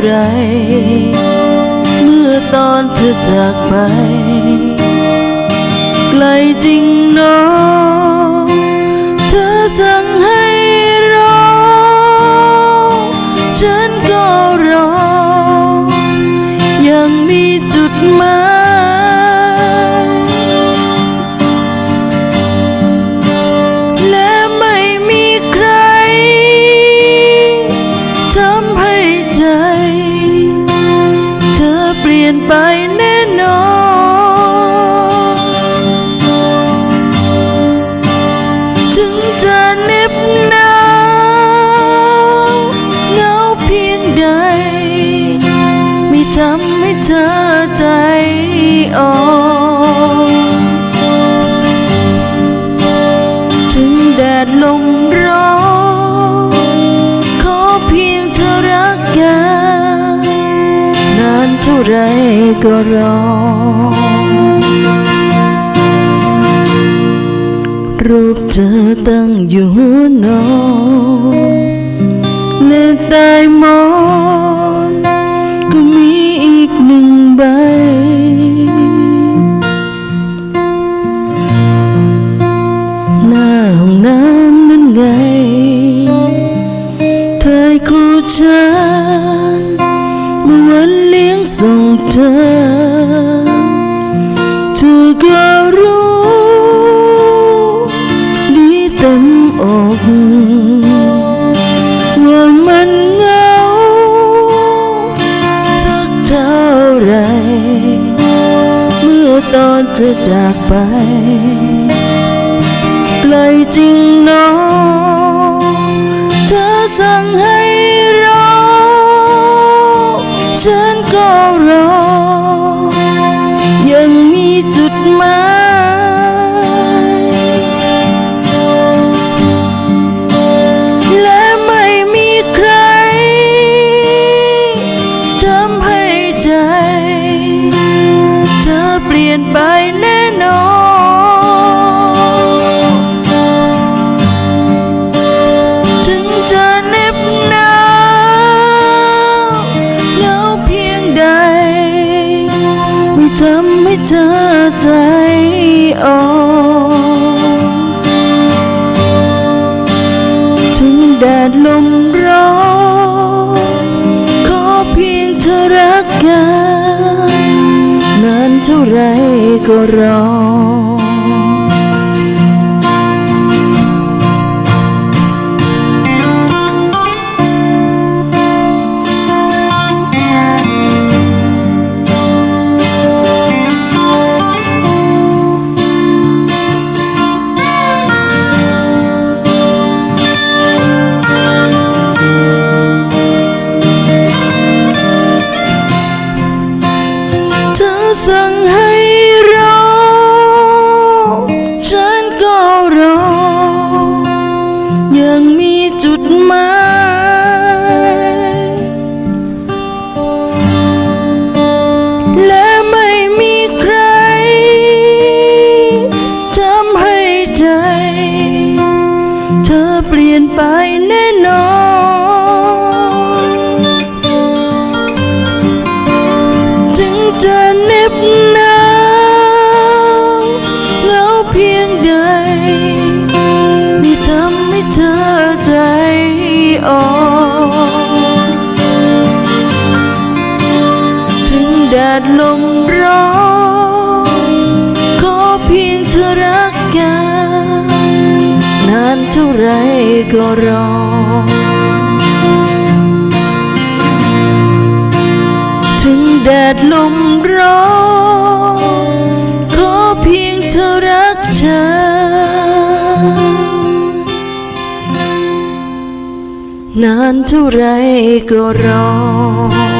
ไร เมื่อตอนเธอจากไป ไกลจริงเน้อง เธอสั่งให้ เท่าไรก็รอ รูปเธอตั้งอยู่หัวนอนและใต้หมอง ส่งเธอเธอก็รู้ดีเต็มอกว่ามันเหงาสักเท่าไรเมื่อตอนเธอจากไปไกลจริงน้องเธอสั่งให้รอฉัน ก็รอ ยังมีจุดหมายและไม่มีใครทำให้ใจ เธอเปลี่ยนไปแน่ เธอใจอ่อนถึงแดดลมร้อนขอเพียงเธอรักกันนานเท่าไรก็รอ ให้เธอใจอ่อนถึงแดดลมร้อนขอเพียงเธอรักกัน นานเท่าไรก็รอ นานเท่าไรก็รอ